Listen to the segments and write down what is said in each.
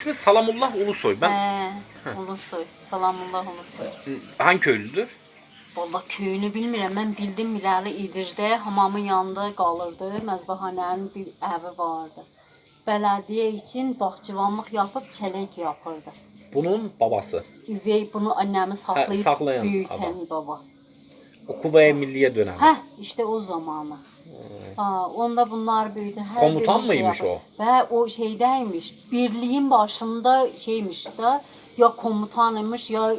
İsmi Salamullah Ulusoy. Ben He, Ulusoy. Salamullah Ulusoy. hangi köylüdür? Valla köyünü bilmirəm. Mən bildim Mirəli İdirdə hamamın yanında qalırdı. Məzbahanənin bir evi vardı. Bələdiyyə üçün bağçıvanlıq yapıb çələk yapırdı. Bunun babası. Üvey bunu annəmi saxlayıb saxlayan böyütən adam. baba. O Kubaya Milliye dönemi. Hə, işte o zamanı. Ha, onda bunlar büyüdü. Hər Komutan şey mıymış yapır. o? Və o şeydəymiş. Birliğin başında şeymiş da ya komutan imiş ya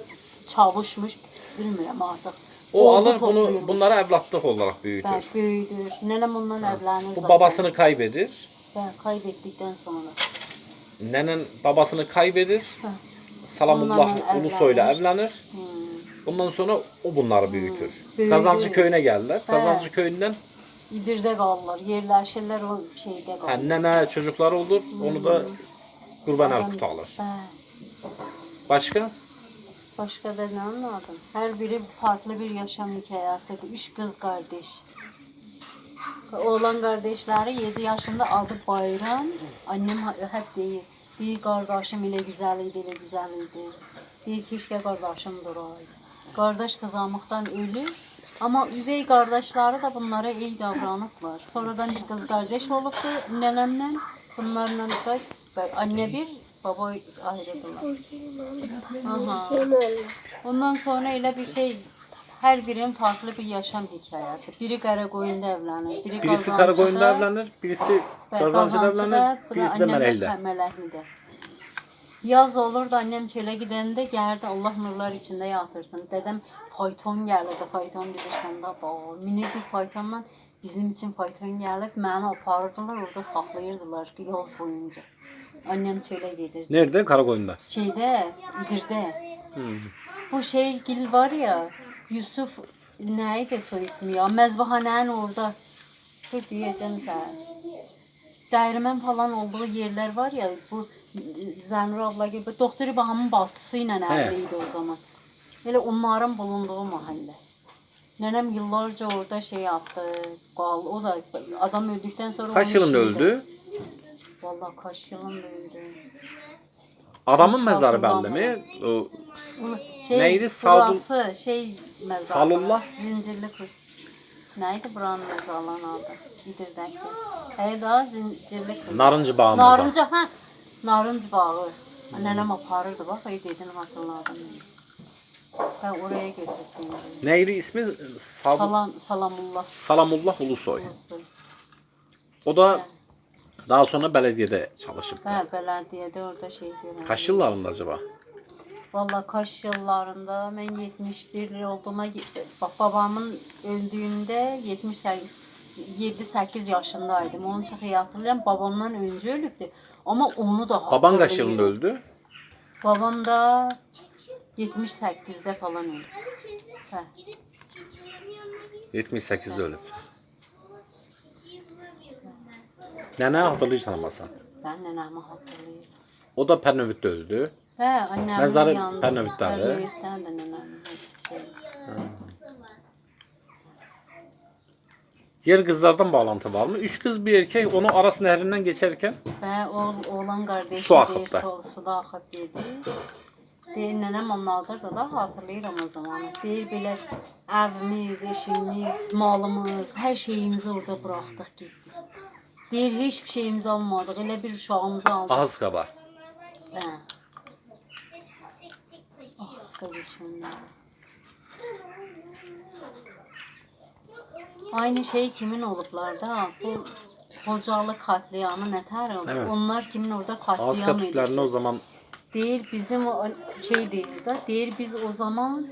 çavuşmuş bilmirəm artıq. O Ordu alır bunu toplayırmış. bunlara evlatlık olarak Bəli, büyütür. böyüdür. Nənəm ondan evlənir. Bu babasını kaybedir. Bəli, kaybettikdən sonra. Nenen babasını kaybeder. Hə. Salamullah Onlarla Ulusoy'la evlenir. evlenir. Hmm. Ondan sonra o bunları büyütür. büyüdü. Kazancı köyüne geldiler. Kazancı köyünden İbirdə qalırlar, yerləşirlər o şeydə ha, qalır. nene çocukları olur. Onu da Kurban Erkut alır. Bəli. Başka? Başka da ne anladım? Her biri farklı bir yaşam hikayesi. Üç kız kardeş. Oğlan kardeşleri 7 yaşında adı Bayram. Annem ha- hep deyir. Bir kardeşim ile güzel idi, ile güzel idi. Bir keşke kardeşim duraydı. Kardeş kızamıktan ölür. Ama üvey kardeşleri de bunlara iyi davranıplar. Sonradan bir kız kardeş olupdu nenemle. Bunlarla da anne bir, baba ayrıldılar. Aha. Ondan sonra elə bir şey hər birinin farklı bir yaşam hekayəsi. Biri Qarakoyunda evlənir, biri Birisi Karakoyun'da evlenir. Birisi Kazancı'da evlenir. Birisi de Mələklidə. Yaz olurdu annem çölə gedəndə gəlirdi Allah nurlar içində yatırsın. Dedəm fayton gəlirdi, fayton bilirsən də, bax, minirdik faytonla bizim için fayton gəlib məni aparırdılar, orada saxlayırdılar yaz boyunca. Annem çölə gedirdi. Nerede? Karakoyun'da. Şeydə, İdirdə. Hmm. Bu şey gil var ya, Yusuf neydi soy ismi ya? Mezbahanenin orada. Dur diyeceğim sana. Dəyirmən falan olduğu yerler var ya, bu Zənur abla gibi Doktor İbrahim'in bacısı ilə evliydi o zaman. Elə onların bulunduğu mahalle. Nenem yıllarca orada şey yaptı, qal. O da adam öldükten sonra Kaç yılında öldü? Vallahi kaç yılında öldü. Adamın mezarı belli mi? O Bunu- Neydi? Sadul- Burası şey mezarı. Salullah? Zincirli kuş. Neydi buranın mezarlığının adı? İdirdəki. Hey daha zincirli kuş. Narıncı Bağı mezarı. Narıncı ha. Narıncı bağı. Nenem aparırdı bak. Ay dedin hatırladım. Ben oraya götürdüm. Neydi ismi? Sal- Salam, salamullah. Salamullah Ulusoy. olsun. O da daha sonra belediyede çalışıp. Ha, belediyede orada şey görüyorum. Kaç yıllarında acaba? Valla kaç yıllarında ben 71 olduğuma. Bak babamın öldüğünde 78 7-8 yaşındaydım. Onu çok iyi hatırlıyorum. Babamdan önce ölübdü. Ama onu da Baban kaç hatırlıyorum. yılında öldü? Babam da 78'de falan öldü. Hə. 78'de ölüp. Nene hatırlıyorsan ama sen. Ben nenemi hatırlıyorum. O da Pernövüt'te öldü. He annemin Mezarı yanında. De. Penövüt'ten de nenemin şey. Diğer kızlardan bağlantı var mı? Üç kız bir erkek onu Aras Nehri'nden geçerken Və oğul, oğlan qardaşı Su da. Su, suda dedi. Deyir, nənəm anladırdı da, hatırlayıram o zamanı. Deyir, belə evimiz, eşimiz, malımız, hər şeyimizi orada bıraxdıq, getdik. Deyir, heç bir şeyimizi almadıq, elə bir uşağımızı aldıq. az kadar. Hə. Ah, sıqa Aynı şey kimin olublar da, bu Xocalı katliamı nətər oldu? Evet. Onlar kimin orada Ağız katliam Türklerini o edildi? zaman Deyir bizim o şey deyir da, deyir biz o zaman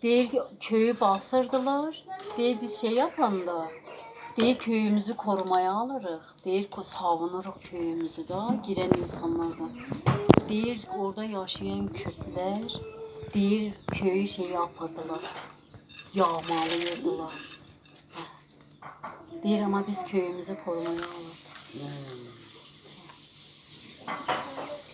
ki köyü basırdılar. Deyir biz şey yapanda deyir köyümüzü korumaya alırıq. Ki savunuruq köyümüzü da girən insanlardan. Deyir orada yaşayan Kürtlər deyir köyü şey yapırdılar. Yağmalayırdılar. Deyir ama biz köyümüzü korumaya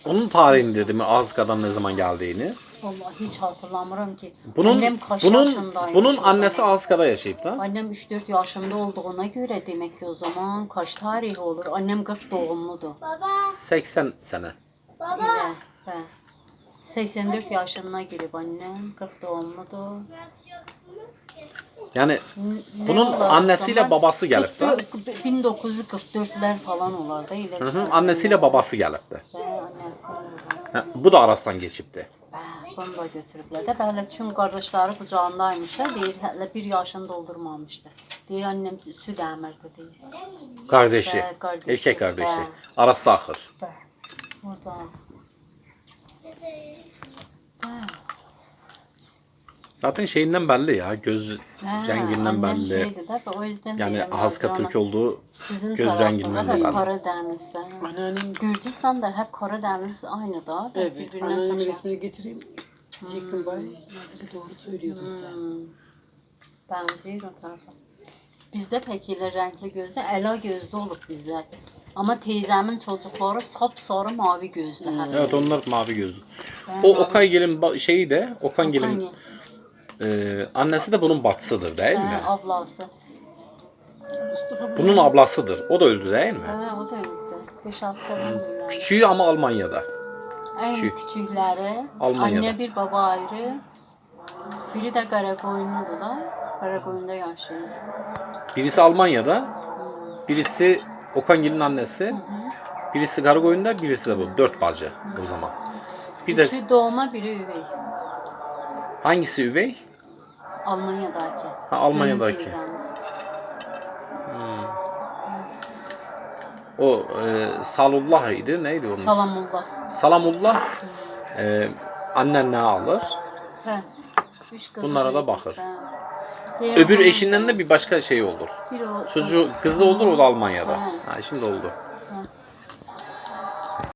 onun tarihini dedi mi Azka'dan ne zaman geldiğini. Vallahi hiç hatırlamıyorum ki. Bunun Annem kaç bunun yaşındaymış bunun o annesi zaman? Azka'da yaşayıp da. Annem 3-4 yaşında olduğuna göre demek ki o zaman kaç tarihi olur? Annem 40 doğumludur. 80 sene. Hə. 84 yaşına girib annem. 40 doğumludur. Yani N- nə bunun annesiyle zaman? babası gelip de. 44 1944'lər falan olar da elə. Hı hı, annesiyle babası gelip de. Hə, annesi. babası. Ha, bu da arasından geçipti. Hə, bunu da götürüblər də. Bəli, çünki qardaşları qucağındaymış da, deyir hələ 1 yaşını doldurmamışdı. Deyir annem süd əmirdi deyir. Kardeşi. Hə, qardaşı. Erkek kardeşi. Hə. Arası ahır. Bəli. O da. Zaten şeyinden belli ya. Göz Hə, renginden annem belli. şeydi də, o yüzden Yani deyirəm, Haska Nazlı Türk olduğu Sizin göz tarafında renginden de hep belli. Karadeniz'de. Anneannem, Gürcistan da hep Karadeniz aynı da. evet, birbirinden anneannemin çok- resmini getireyim. Diyecektim bay. Nazlı doğru söylüyordun sen. Hmm. Benziyor o tarafa. Bizde pek ile renkli gözlü, ela gözlü olup bizler. Ama teyzemin çocukları sapsarı mavi gözlü hepsi. Hmm. Evet onlar mavi gözlü. Ben O mavi- Okaygel'in ba- şeyi de Okangel'in Okan'ı. E, annesi de bunun bacısıdır değil mi? He, ablası. Mustafa Bunun ablasıdır. O da öldü değil mi? He, o da öldü. 5-6 sene Küçüğü ama Almanya'da. En küçük. küçükleri. Almanya'da. Anne bir baba ayrı. Biri de Karakoyunlu'du da. Karakoyun'da yaşıyor. Birisi Almanya'da, birisi Okangel'in annesi, birisi Karakoyun'da, birisi de bu. Dört bacı o zaman. Bir de Üçü doğma biri üvey. Hangisi üvey? Almanya'daki. Ha, Almanya'daki. Hmm. O e, Salullah idi. Neydi onun? Salamullah. Salamullah e, annen ne alır? He. Üç kızı Bunlara da bakır. Diğer Öbür eşinden de bir başka şey olur. bir o, Çocuğu kızı olur o da Almanya'da. Ha, şimdi oldu. He.